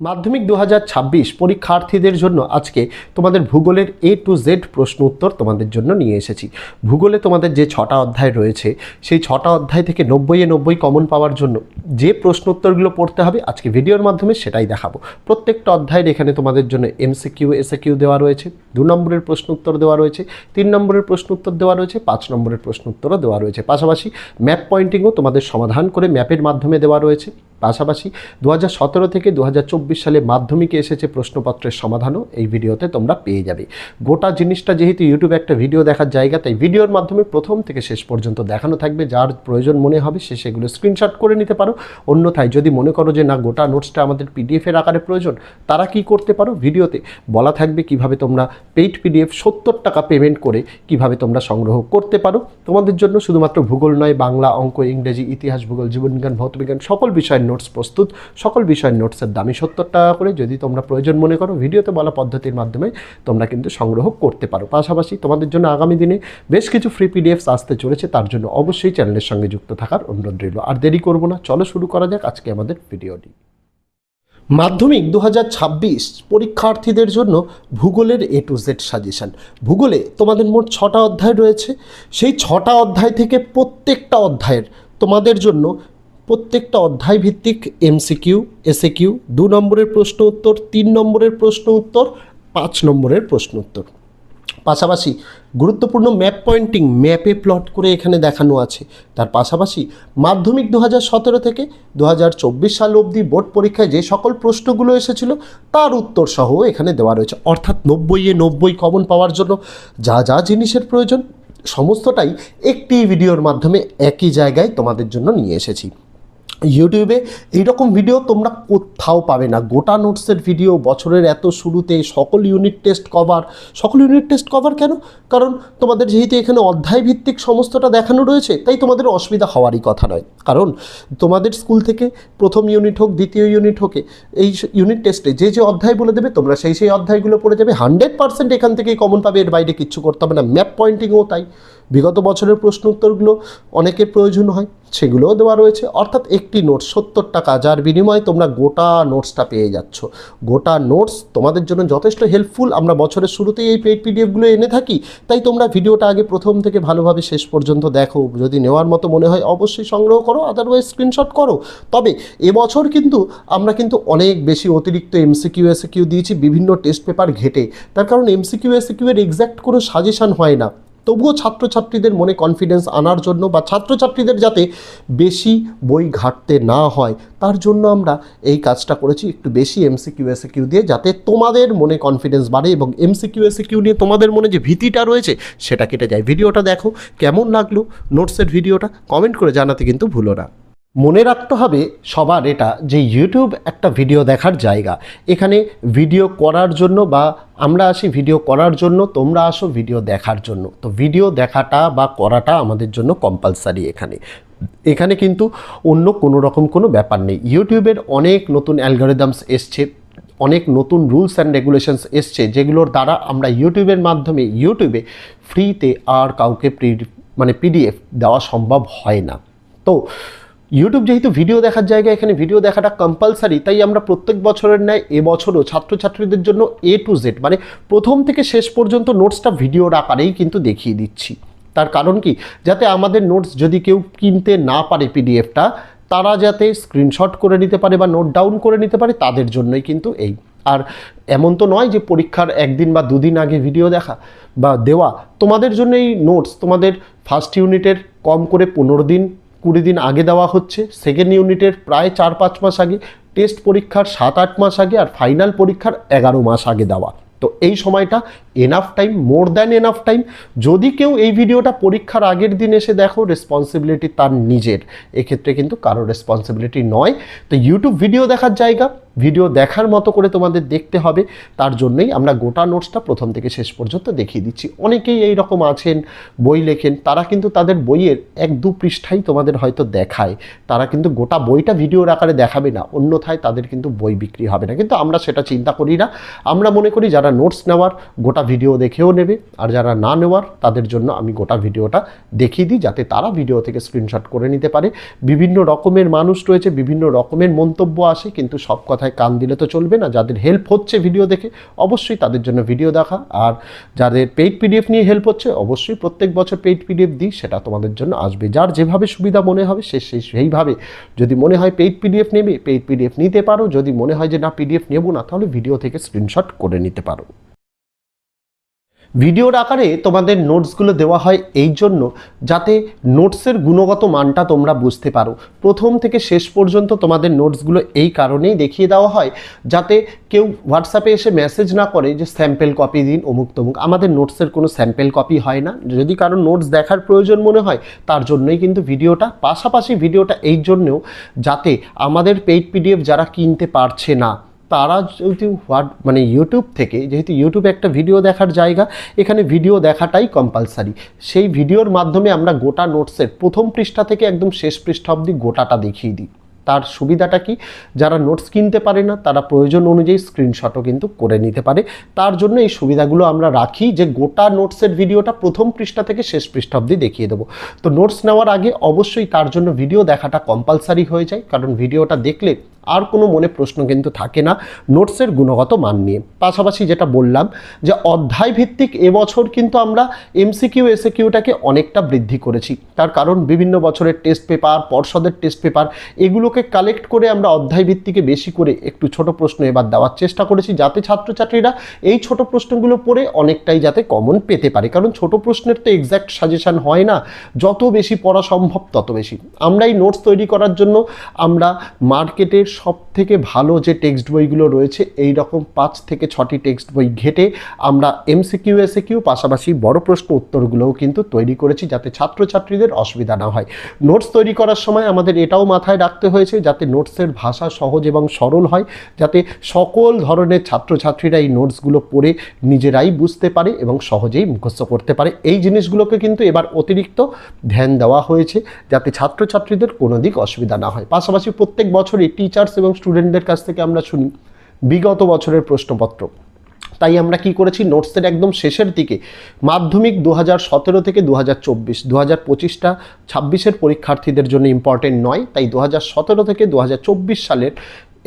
মাধ্যমিক দু হাজার ছাব্বিশ পরীক্ষার্থীদের জন্য আজকে তোমাদের ভূগোলের এ টু জেড প্রশ্ন উত্তর তোমাদের জন্য নিয়ে এসেছি। ভূগোলে তোমাদের যে ছটা অধ্যায় রয়েছে, সেই ছটা অধ্যায় থেকে নব্বইয়ে নব্বই কমন পাওয়ার জন্য যে প্রশ্ন উত্তরগুলো পড়তে হবে, আজকে ভিডিওর মাধ্যমে সেটাই দেখাবো। প্রত্যেকটা অধ্যায়ের এখানে তোমাদের জন্য এমসিকিউ এসএকিউ দেওয়া রয়েছে, দু নম্বরের প্রশ্ন উত্তর দেওয়া রয়েছে, তিন নম্বরের প্রশ্ন উত্তর দেওয়া রয়েছে, পাঁচ নম্বরের প্রশ্ন উত্তরও দেওয়া রয়েছে। পাশাপাশি ম্যাপ পয়েন্টিংও তোমাদের সমাধান করে ম্যাপের মাধ্যমে দেওয়া রয়েছে। পাশাপাশি দু হাজার সতেরো থেকে দু হাজার চব্বিশ সালে মাধ্যমিকে এসেছে প্রশ্নপত্রের সমাধানও এই ভিডিওতে তোমরা পেয়ে যাবে। গোটা জিনিসটা যেহেতু ইউটিউবে একটা ভিডিও দেখার জায়গা, তাই ভিডিওর মাধ্যমে প্রথম থেকে শেষ পর্যন্ত দেখানো থাকবে। যার প্রয়োজন মনে হবে সে সেগুলো স্ক্রিনশট করে নিতে পারো। অন্যথায় যদি মনে করো যে না, গোটা নোটসটা আমাদের পিডিএফের আকারে প্রয়োজন, তারা কি করতে পারো? ভিডিওতে বলা থাকবে কীভাবে তোমরা পেইড পিডিএফ সত্তর টাকা পেমেন্ট করে কীভাবে তোমরা সংগ্রহ করতে পারো। তোমাদের জন্য শুধুমাত্র ভূগোল নয়, বাংলা, অঙ্ক, ইংরেজি, ইতিহাস, ভূগোল, জীবনবিজ্ঞান, ভৌতবিজ্ঞান, সকল বিষয়ের নোটস প্রস্তুত। সকল বিষয়ের নোটসের দামই সত্তর টাকা করে। যদি তোমরা প্রয়োজন মনে করো, ভিডিওতে বলা পদ্ধতির মাধ্যমে তোমরা কিন্তু সংগ্রহ করতে পারো। পাশাপাশি তোমাদের জন্য আগামী দিনে বেশ কিছু ফ্রি পিডিএফস আসতে চলেছে। তার জন্য অবশ্যই চ্যানেলের সঙ্গে যুক্ত থাকার অনুরোধ রইল। আর দেরি করব না। চলো শুরু করা যাক আজকে আমাদের ভিডিওটি মাধ্যমিক দু হাজার ছাব্বিশ পরীক্ষার্থীদের জন্য ভূগোলের এ টু জেড সাজেশান ভূগোলে তোমাদের মোট ছটা অধ্যায় রয়েছে। সেই ছটা অধ্যায় থেকে প্রত্যেকটা অধ্যায়ের তোমাদের জন্য প্রত্যেকটা অধ্যায় ভিত্তিক এমসিকিউ এসএকিউ দু নম্বরের প্রশ্ন উত্তর, তিন নম্বরের প্রশ্ন উত্তর, পাঁচ নম্বরের প্রশ্ন উত্তর। পাশাপাশি গুরুত্বপূর্ণ ম্যাপ পয়েন্টিং ম্যাপে প্লট করে এখানে দেখানো আছে। তার পাশাপাশি মাধ্যমিক দু সতেরো থেকে দু হাজার চব্বিশ সাল অবধি বোর্ড পরীক্ষায় যে সকল প্রশ্নগুলো এসেছিল, তার উত্তর সহ এখানে দেওয়া রয়েছে। অর্থাৎ নব্বইয়ে নব্বই কমন পাওয়ার জন্য যা যা জিনিসের প্রয়োজন, সমস্তটাই একটি ভিডিওর মাধ্যমে একই জায়গায় তোমাদের জন্য নিয়ে এসেছি। ইউটিউবে এইরকম ভিডিও তোমরা কোথাও পাবে না। গোটা নোটসের ভিডিও বছরের এত শুরুতে সকল ইউনিট টেস্ট কভার সকল ইউনিট টেস্ট কভার কেন? কারণ তোমাদের যেহেতু এখানে অধ্যায় ভিত্তিক সমস্তটা দেখানো রয়েছে, তাই তোমাদের অসুবিধা হওয়ারই কথা নয়। কারণ তোমাদের স্কুল থেকে প্রথম ইউনিট হোক, দ্বিতীয় ইউনিট হোকে, এই ইউনিট টেস্টে যে যে অধ্যায় বলে দেবে, তোমরা সেই সেই অধ্যায়গুলো পড়ে যাবে। হান্ড্রেড পার্সেন্ট এখান থেকেই কমন পাবে, এর বাইরে কিচ্ছু করতে হবে না। ম্যাপ পয়েন্টিংও তাই। বিগত বছরের প্রশ্ন উত্তরগুলো অনেকের প্রয়োজন হয়, সেগুলোও দেওয়া রয়েছে। অর্থাৎ একটি নোটস সত্তর টাকা, যার বিনিময়ে তোমরা গোটা নোটসটা পেয়ে যাচ্ছ। গোটা নোটস তোমাদের জন্য যথেষ্ট হেল্পফুল। আমরা বছরের শুরুতেই এই পেড পিডিএফগুলো এনে থাকি, তাই তোমরা ভিডিওটা আগে প্রথম থেকে ভালোভাবে শেষ পর্যন্ত দেখো। যদি নেওয়ার মতো মনে হয়, অবশ্যই সংগ্রহ করো আদারওয়াইজ স্ক্রিনশট করো। তবে এবছর কিন্তু আমরা কিন্তু অনেক বেশি অতিরিক্ত এমসিকিউ এসিকিউ দিয়েছি, বিভিন্ন টেস্ট পেপার ঘেটে। তার কারণ এমসিকিউ এসিকিউ এর এক্স্যাক্ট কোনো সাজেশন হয় না। তবুও ছাত্রছাত্রীদের মনে কনফিডেন্স আনার জন্য বা ছাত্রছাত্রীদের যাতে বেশি বই ঘাটতে না হয়, তার জন্য আমরা এই কাজটা করেছি। একটু বেশি এমসিকিউ এসিকিউ দিয়ে যাতে তোমাদের মনে কনফিডেন্স বাড়ে এবং এমসিকিউ এসিকিউ নিয়ে তোমাদের মনে যে ভীতিটা রয়েছে সেটা কেটে যায়। ভিডিওটা দেখো, কেমন লাগল? নোটসের ভিডিওটা কমেন্ট করে জানাতে কিন্তু ভুলো না। মনে রাখতে হবে সবার এটা যে ইউটিউব একটা ভিডিও দেখার জায়গা। এখানে ভিডিও করার জন্য বা আমরা আসি ভিডিও করার জন্য, তোমরা আসো ভিডিও দেখার জন্য। তো ভিডিও দেখাটা বা করাটা আমাদের জন্য কম্পালসারি এখানে। এখানে কিন্তু অন্য কোনো রকম কোনো ব্যাপার নেই। ইউটিউবের অনেক নতুন অ্যালগোরিদমস এসছে, অনেক নতুন রুলস অ্যান্ড রেগুলেশনস এসছে, যেগুলোর দ্বারা আমরা ইউটিউবের মাধ্যমে ইউটিউবে ফ্রিতে আর কাউকে মানে পিডিএফ দেওয়া সম্ভব হয় না। তো ইউটিউব যেহেতু ভিডিও দেখার জায়গা, এখানে ভিডিও দেখাটা কম্পালসারি তাই আমরা প্রত্যেক বছরের ন্যায় এবছরও ছাত্রছাত্রীদের জন্য এ টু জেড মানে প্রথম থেকে শেষ পর্যন্ত নোটসটা ভিডিওর আকারেই কিন্তু দেখিয়ে দিচ্ছি। তার কারণ কি? যাতে আমাদের নোটস যদি কেউ কিনতে না পারে পিডিএফটা তারা যাতে স্ক্রিনশট করে নিতে পারে বা নোট ডাউন করে নিতে পারে, তাদের জন্যই কিন্তু এই। আর এমন তো নয় যে পরীক্ষার একদিন বা দুদিন আগে ভিডিও দেখা বা দেওয়া। তোমাদের জন্য এই নোটস তোমাদের ফার্স্ট ইউনিটের কম করে পনেরো দিন কুড়ি দিন আগে দেওয়া হচ্ছে। সেকেন্ড ইউনিটের প্রায় চার পাঁচ মাস আগে টেস্ট পরীক্ষার সাত আট মাস আগে আর ফাইনাল পরীক্ষার এগারো মাস আগে দেওয়া। তো এই সময়টা enough time more than enough time যদি কেউ এই ভিডিওটা পরীক্ষার আগের দিন এসে দেখো রেসপন্সিবিলিটি তার নিজের। এক্ষেত্রে কিন্তু কারও রেসপন্সিবিলিটি নয়। তো ইউটিউব ভিডিও দেখার জায়গা ভিডিও দেখার মতো করে তোমাদের দেখতে হবে। তার জন্যই আমরা গোটা নোটসটা প্রথম থেকে শেষ পর্যন্ত দেখিয়ে দিচ্ছি। অনেকেই এই রকম আছেন, বই লেখেন, তারা কিন্তু তাদের বইয়ের এক দু পৃষ্ঠাই তোমাদের হয়তো দেখায়। তারা কিন্তু গোটা বইটা ভিডিওর আকারে দেখাবে না, অন্যথায় তাদের কিন্তু বই বিক্রি হবে না। কিন্তু আমরা সেটা চিন্তা করি না। আমরা মনে করি যারা নোটস নেওয়ার গোটা ভিডিও দেখেও নেবে, আর যারা না নেওয়ার, তাদের জন্য আমি গোটা ভিডিওটা দেখিয়ে দিই, যাতে তারা ভিডিও থেকে স্ক্রিনশট করে নিতে পারে। বিভিন্ন রকমের মানুষ রয়েছে, বিভিন্ন রকমের মন্তব্য আসে, কিন্তু সব কথাই কথায় কান দিলে তো চলবে না। যাদের হেল্প হচ্ছে ভিডিও দেখে, অবশ্যই তাদের জন্য ভিডিও দেখা। আর যাদের পেইড পিডিএফ নিয়ে হেল্প হচ্ছে, অবশ্যই প্রত্যেক বছর পেইড পিডিএফ দিই, সেটা তোমাদের জন্য আসবে। যার যেভাবে সুবিধা মনে হবে, সে সেই সেইভাবে। যদি মনে হয় পেইড পিডিএফ নেবে পেইড পিডিএফ নিতে পারো। যদি মনে হয় যে না পিডিএফ নেব না, তাহলে ভিডিও থেকে স্ক্রিনশট করে নিতে পারো। ভিডিওর আকারে তোমাদের নোটসগুলো দেওয়া হয় এই জন্য যাতে নোটসের গুণগত মানটা তোমরা বুঝতে পারো। প্রথম থেকে শেষ পর্যন্ত তোমাদের নোটসগুলো এই কারণেই দেখিয়ে দেওয়া হয় যাতে কেউ হোয়াটসঅ্যাপে এসে মেসেজ না করে যে স্যাম্পেল কপি দিন অমুক তমুক। আমাদের নোটসের কোনো স্যাম্পেল কপি হয় না। যদি কারও নোটস দেখার প্রয়োজন মনে হয়, তার জন্যই কিন্তু ভিডিওটা। পাশাপাশি ভিডিওটা এই জন্যেও যাতে আমাদের পেইড পিডিএফ যারা কিনতে পারছে না তারা যেহেতু হোয়াট মানে ইউটিউব থেকে, যেহেতু ইউটিউব একটা ভিডিও দেখার জায়গা, এখানে ভিডিও দেখাটাই কম্পালসারি সেই ভিডিওর মাধ্যমে আমরা গোটা নোটসের প্রথম পৃষ্ঠা থেকে একদম শেষ পৃষ্ঠা অবধি গোটাটা দেখিয়ে দিই। তার সুবিধাটা কি? যারা নোটস কিনতে পারে না, তারা প্রয়োজন অনুযায়ী স্ক্রিনশটও কিন্তু করে নিতে পারে। তার জন্য এই সুবিধাগুলো আমরা রাখি যে গোটা নোটসের ভিডিওটা প্রথম পৃষ্ঠা থেকে শেষ পৃষ্ঠা অবধি দেখিয়ে দেবো। তো নোটস নেওয়ার আগে অবশ্যই তার জন্য ভিডিও দেখাটা কম্পালসারি হয়ে যায়, কারণ ভিডিওটা দেখলে আর কোনো মনে প্রশ্ন কিন্তু থাকে না। নোটসের গুণগত মান নিয়ে। পাশাপাশি যেটা বললাম যে অধ্যায় ভিত্তিক এবছর কিন্তু আমরা এমসিকিউ এসে কিউটাকে অনেকটা বৃদ্ধি করেছি। তার কারণ বিভিন্ন বছরের টেস্ট পেপার পর্ষদের টেস্ট পেপার এগুলোকে কালেক্ট করে আমরা অধ্যায় ভিত্তিকে বেশি করে একটু ছোট প্রশ্ন এবার দেওয়ার চেষ্টা করেছি, যাতে ছাত্রছাত্রীরা এই ছোট প্রশ্নগুলো পড়ে অনেকটাই যাতে কমন পেতে পারে। কারণ ছোট প্রশ্নের তো এক্স্যাক্ট সাজেশান হয় না। যত বেশি পড়া সম্ভব তত বেশি। আমরা এই নোটস তৈরি করার জন্য আমরা মার্কেটের সব থেকে ভালো যে টেক্সট বইগুলো রয়েছে এই রকম পাঁচ থেকে ছটি টেক্সট বই ঘেটে আমরা এমসিকিউ এসিকিউ পাশাপাশি বড় প্রশ্ন উত্তরগুলোও কিন্তু তৈরি করেছি যাতে ছাত্রছাত্রীদের অসুবিধা না হয়। নোটস তৈরি করার সময় আমাদের এটাও মাথায় রাখতে হয়েছে যাতে নোটসের ভাষা সহজ এবং সরল হয়, যাতে সকল ধরনের ছাত্রছাত্রীরা এই নোটসগুলো পড়ে নিজেরাই বুঝতে পারে এবং সহজেই মুখস্থ করতে পারে। এই জিনিসগুলোকে কিন্তু এবার অতিরিক্ত ধ্যান দেওয়া হয়েছে যাতে ছাত্রছাত্রীদের কোনো দিক অসুবিধা না হয়। পাশাপাশি প্রত্যেক বছরই টিচার্স এবং স্টুডেন্টদের কাছ থেকে আমরা শুনি বিগত বছরের প্রশ্নপত্র। তাই আমরা কি করেছি? নোটসের একদম শেষের দিকে মাধ্যমিক দু হাজার সতেরো থেকে দু হাজার চব্বিশ দু হাজার পঁচিশটা ছাব্বিশের পরীক্ষার্থীদের জন্য ইম্পর্টেন্ট নয়, তাই দু হাজার সতেরো থেকে দু হাজার চব্বিশ সালের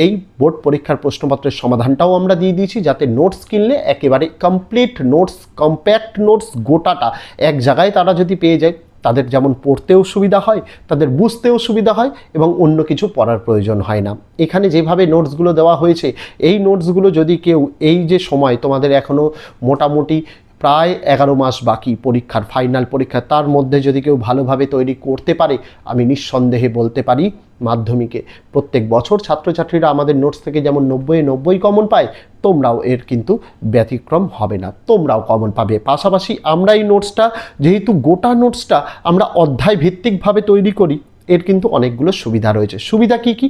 এই বোর্ড পরীক্ষার প্রশ্নপত্রের সমাধানটাও আমরা দিয়ে দিয়েছি, যাতে নোটস কিনলে একেবারে কমপ্লিট নোটস কম্প্যাক্ট নোটস গোটাটা এক জায়গায় তারা যদি পেয়ে যায়। তাদের যেমন পড়তেও সুবিধা হয়, তাদের বুঝতেও সুবিধা হয় এবং অন্য কিছু পড়ার প্রয়োজন হয় না। এখানে যেভাবে নোটসগুলো দেওয়া হয়েছে, এই নোটসগুলো যদি কেউ এই যে সময় তোমাদের এখনও মোটামুটি প্রায় এগারো মাস বাকি পরীক্ষার ফাইনাল পরীক্ষা। তার মধ্যে যদি কেউ ভালোভাবে তৈরি করতে পারে, আমি নিঃসন্দেহে বলতে পারি মাধ্যমিকে। প্রত্যেক বছর ছাত্রছাত্রীরা আমাদের নোটস থেকে যেমন নব্বই নব্বই কমন পায়, তোমরাও এর কিন্তু ব্যতিক্রম হবে না। তোমরাও কমন পাবে। পাশাপাশি আমরা এই নোটসটা যেহেতু গোটা নোটসটা আমরা অধ্যায় ভিত্তিকভাবে তৈরি করি, এর কিন্তু অনেকগুলো সুবিধা রয়েছে। সুবিধা কি কি?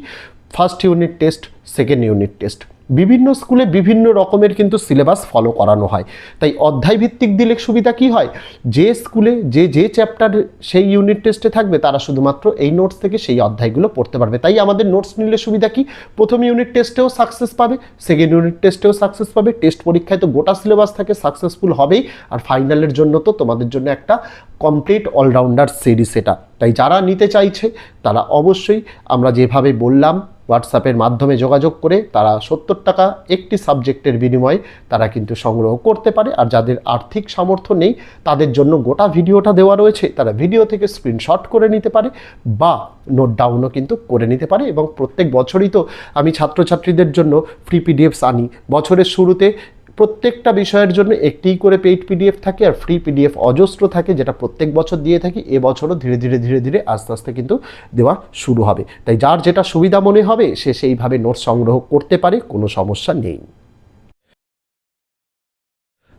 First unit test second unit test বিভিন্ন স্কুলে বিভিন্ন রকমের কিন্তু সিলেবাস ফলো করানো হয়। তাই অধ্যায় ভিত্তিক দিলে সুবিধা কি হয়? যে স্কুলে যে যে চ্যাপ্টার সেই ইউনিট টেস্টে থাকবে, তারা শুধুমাত্র এই নোটস থেকে সেই অধ্যায়গুলো পড়তে পারবে। তাই আমাদের নোটস নিলে সুবিধা কি? প্রথম ইউনিট টেস্টেও সাকসেস পাবে সেকেন্ড ইউনিট টেস্টেও সাকসেস পাবে টেস্ট পরীক্ষায় তো গোটা সিলেবাস থাকে সাকসেসফুল হবেই। আর ফাইনালের জন্য তো তোমাদের জন্য একটা কমপ্লিট অলরাউন্ডার সিরিজ এটা তাই যারা নিতে চাইছে, তারা অবশ্যই আমরা যেভাবে বললাম হোয়াটসঅ্যাপের মাধ্যমে যোগাযোগ করে তারা সত্তর টাকা একটি সাবজেক্টের বিনিময়ে তারা কিন্তু সংগ্রহ করতে পারে, আর যাদের আর্থিক সামর্থ্য নেই তাদের জন্য গোটা ভিডিওটা দেওয়া রয়েছে। তারা ভিডিও থেকে স্ক্রিনশট করে নিতে পারে বা নোট ডাউনও কিন্তু করে নিতে পারে এবং প্রত্যেক বছরই তো আমি ছাত্রছাত্রীদের জন্য ফ্রি পিডিএফস আনি। বছরের শুরুতে প্রত্যেকটা বিষয়ের জন্য একটিই করে পেইড পিডিএফ থাকে আর ফ্রি পিডিএফ অজস্র থাকে, যেটা প্রত্যেক বছর দিয়ে থাকি, এবছরও ধীরে ধীরে ধীরে ধীরে আস্তে আস্তে কিন্তু দেওয়া শুরু হবে। তাই যার যেটা সুবিধা মনে হবে, সে সেইভাবে নোট সংগ্রহ করতে পারে, কোনো সমস্যা নেই।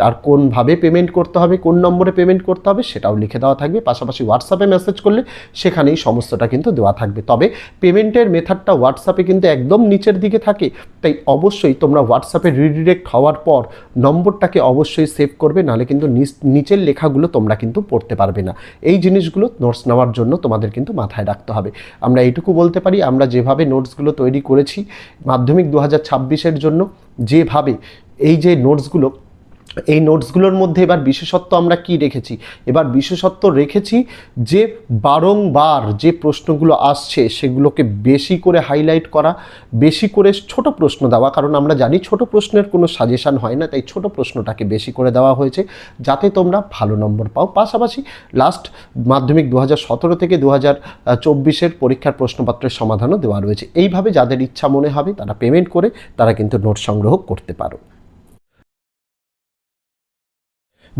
তার কোনভাবে পেমেন্ট করতে হবে, কোন নম্বরে পেমেন্ট করতে হবে সেটাও লিখে দেওয়া থাকবে। পাশাপাশি হোয়াটসঅ্যাপে মেসেজ করলে সেখানেই সমস্তটা কিন্তু দেওয়া থাকবে। তবে পেমেন্টের মেথডটা হোয়াটসঅ্যাপে কিন্তু একদম নিচের দিকে থাকে। তাই অবশ্যই তোমরা হোয়াটসঅ্যাপে রিডিরেক্ট হওয়ার পর নম্বরটাকে অবশ্যই সেভ করবে, নাহলে কিন্তু নিচ- নিচের লেখাগুলো তোমরা কিন্তু পড়তে পারবে না। এই জিনিসগুলো নোটস নেওয়ার জন্য তোমাদের কিন্তু মাথায় রাখতে হবে। আমরা এইটুকু বলতে পারি, আমরা যেভাবে নোটসগুলো তৈরি করেছি মাধ্যমিক দু হাজার জন্য, যেভাবে এই যে নোটসগুলো এই নোটসগুলোর মধ্যে এবার বিশেষত্ব আমরা কি রেখেছি? এবার বিশেষত্ব রেখেছি যে বারংবার যে প্রশ্নগুলো আসছে সেগুলোকে বেশি করে হাইলাইট করা, বেশি করে ছোট প্রশ্ন দেওয়া, কারণ আমরা জানি ছোট প্রশ্নের কোনো সাজেশন হয় না, তাই ছোট প্রশ্নটাকে বেশি করে দেওয়া হয়েছে, যাতে তোমরা ভালো নম্বর পাও। পাশাপাশি লাস্ট মাধ্যমিক দু হাজার সতেরো থেকে দু হাজার চব্বিশের পরীক্ষার প্রশ্নপত্রের সমাধানও দেওয়া রয়েছে। এইভাবে যাদের ইচ্ছা মনে হবে তারা পেমেন্ট করে, তারা কিন্তু নোট সংগ্রহ করতে পারো।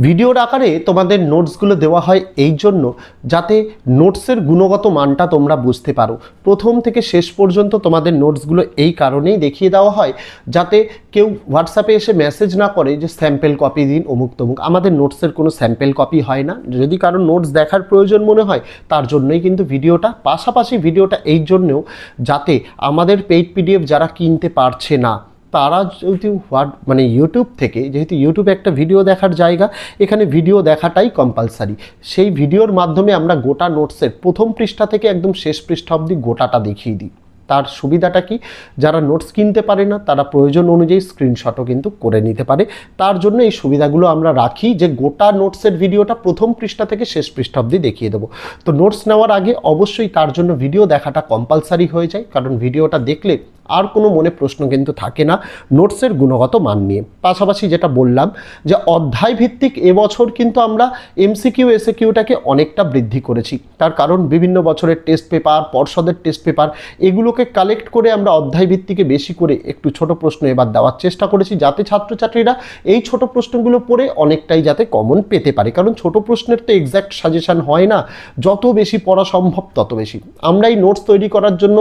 ভিডিওর আকারে তোমাদের নোটসগুলো দেওয়া হয় এই জন্য যাতে নোটসের গুণগত মানটা তোমরা বুঝতে পারো। প্রথম থেকে শেষ পর্যন্ত তোমাদের নোটসগুলো এই কারণেই দেখিয়ে দেওয়া হয় যাতে কেউ হোয়াটসঅ্যাপে এসে মেসেজ না করে যে স্যাম্পেল কপি দিন অমুক তমুক। আমাদের নোটসের কোনো স্যাম্পেল কপি হয় না। যদি কারও নোটস দেখার প্রয়োজন মনে হয়, তার জন্যই কিন্তু ভিডিওটা। পাশাপাশি ভিডিওটা এই জন্যেও যাতে আমাদের পেইড পিডিএফ যারা কিনতে পারছে না তারা যদি হোয়াট মানে ইউটিউব থেকে, যেহেতু ইউটিউব একটা ভিডিও দেখার জায়গা, এখানে ভিডিও দেখাটাই কম্পালসারি সেই ভিডিওর মাধ্যমে আমরা গোটা নোটসের প্রথম পৃষ্ঠা থেকে একদম শেষ পৃষ্ঠা অবধি গোটাটা দেখিয়ে দিই। তার সুবিধাটা কি? যারা নোটস কিনতে পারে না, তারা প্রয়োজন অনুযায়ী স্ক্রিনশটও কিন্তু করে নিতে পারে। তার জন্য এই সুবিধাগুলো আমরা রাখি যে গোটা নোটসের ভিডিওটা প্রথম পৃষ্ঠা থেকে শেষ পৃষ্ঠা অবধি দেখিয়ে দেবো। তো নোটস নেওয়ার আগে অবশ্যই তার জন্য ভিডিও দেখাটা কম্পালসারি হয়ে যায়, কারণ ভিডিওটা দেখলে আর কোনো মনে প্রশ্ন কিন্তু থাকে না। নোটসের গুণগত মান নিয়ে। পাশাপাশি যেটা বললাম যে অধ্যায় ভিত্তিক এবছর কিন্তু আমরা এমসিকিউ এসে কিউটাকে অনেকটা বৃদ্ধি করেছি। তার কারণ বিভিন্ন বছরের টেস্ট পেপার পর্ষদের টেস্ট পেপার এগুলোকে কালেক্ট করে আমরা অধ্যায় ভিত্তিকে বেশি করে একটু ছোট প্রশ্ন এবার দেওয়ার চেষ্টা করেছি, যাতে ছাত্রছাত্রীরা এই ছোট প্রশ্নগুলো পড়ে অনেকটাই যাতে কমন পেতে পারে। কারণ ছোট প্রশ্নের তো এক্স্যাক্ট সাজেশান হয় না। যত বেশি পড়া সম্ভব তত বেশি। আমরা এই নোটস তৈরি করার জন্য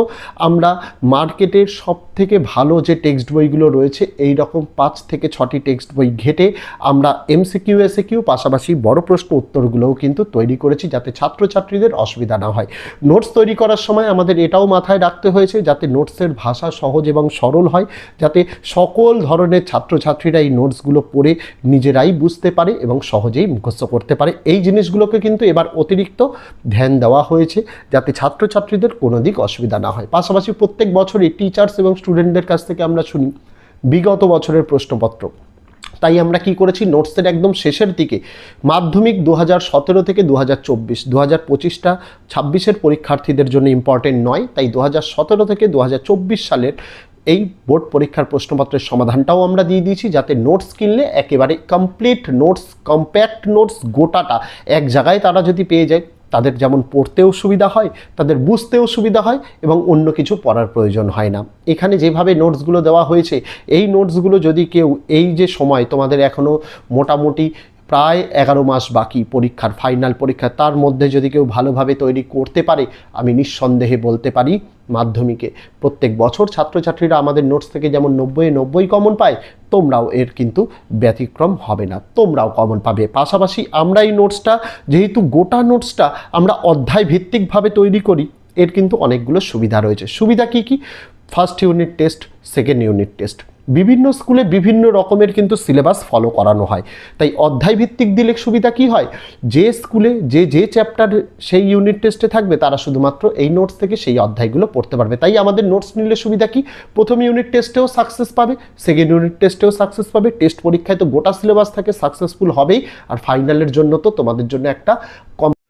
আমরা মার্কেটের সব থেকে ভালো যে টেক্সট বইগুলো রয়েছে এই রকম পাঁচ থেকে ছটি টেক্সট বই ঘেটে আমরা এমসিকিউ এসিকিউ পাশাপাশি বড় প্রশ্ন উত্তরগুলোও কিন্তু তৈরি করেছি যাতে ছাত্রছাত্রীদের অসুবিধা না হয়। নোটস তৈরি করার সময় আমাদের এটাও মাথায় রাখতে হয়েছে যাতে নোটসের ভাষা সহজ এবং সরল হয়, যাতে সকল ধরনের ছাত্রছাত্রীরা এই নোটসগুলো পড়ে নিজেরাই বুঝতে পারে এবং সহজেই মুখস্থ করতে পারে। এই জিনিসগুলোকে কিন্তু এবার অতিরিক্ত ধ্যান দেওয়া হয়েছে যাতে ছাত্রছাত্রীদের কোনো দিক অসুবিধা না হয়। পাশাপাশি প্রত্যেক বছরই টিচার্স এবং স্টুডেন্টদের কাছ থেকে আমরা শুনি বিগত বছরের প্রশ্নপত্র। তাই আমরা কি করেছি? নোটসের একদম শেষের দিকে মাধ্যমিক দু হাজার সতেরো থেকে দু হাজার চব্বিশ দু হাজার পঁচিশটা ছাব্বিশের পরীক্ষার্থীদের জন্য ইম্পর্টেন্ট নয়। তাই দু হাজার সতেরো থেকে দু হাজার চব্বিশ সালের এই বোর্ড পরীক্ষার প্রশ্নপত্রের সমাধানটাও আমরা দিয়ে দিয়েছি যাতে নোটস কিনলে একেবারে কমপ্লিট নোটস কম্প্যাক্ট নোটস গোটাটা এক জায়গায় তারা যদি পেয়ে যায়। তাদের যেমন পড়তেও সুবিধা হয়, তাদের বুঝতেও সুবিধা হয় এবং অন্য কিছু পড়ার প্রয়োজন হয় না। এখানে যেভাবে নোটসগুলো দেওয়া হয়েছে, এই নোটসগুলো যদি কেউ এই যে সময় তোমাদের এখনও মোটামুটি প্রায় এগারো মাস বাকি পরীক্ষার ফাইনাল পরীক্ষা। তার মধ্যে যদি কেউ ভালোভাবে তৈরি করতে পারে, আমি নিঃসন্দেহে বলতে পারি মাধ্যমিকে। প্রত্যেক বছর ছাত্রছাত্রীরা আমাদের নোটস থেকে যেমন নব্বই নব্বই কমন পায়, তোমরাও এর কিন্তু ব্যতিক্রম হবে না। তোমরাও কমন পাবে। পাশাপাশি আমরা এই নোটসটা যেহেতু গোটা নোটসটা আমরা অধ্যায় ভিত্তিকভাবে তৈরি করি, এর কিন্তু অনেকগুলো সুবিধা রয়েছে। সুবিধা কি কি? First unit test second unit test বিভিন্ন স্কুলে বিভিন্ন রকমের কিন্তু সিলেবাস ফলো করানো হয়। তাই অধ্যায় ভিত্তিক দিলে সুবিধা কি হয়? যে স্কুলে যে যে চ্যাপ্টার সেই ইউনিট টেস্টে থাকবে, তারা শুধুমাত্র এই নোটস থেকে সেই অধ্যায়গুলো পড়তে পারবে। তাই আমাদের নোটস নিলে সুবিধা কি? প্রথম ইউনিট টেস্টেও সাকসেস পাবে সেকেন্ড ইউনিট টেস্টেও সাকসেস পাবে টেস্ট পরীক্ষায় তো গোটা সিলেবাস থাকে সাকসেসফুল হবেই। আর ফাইনালের জন্য তো তোমাদের জন্য একটা কম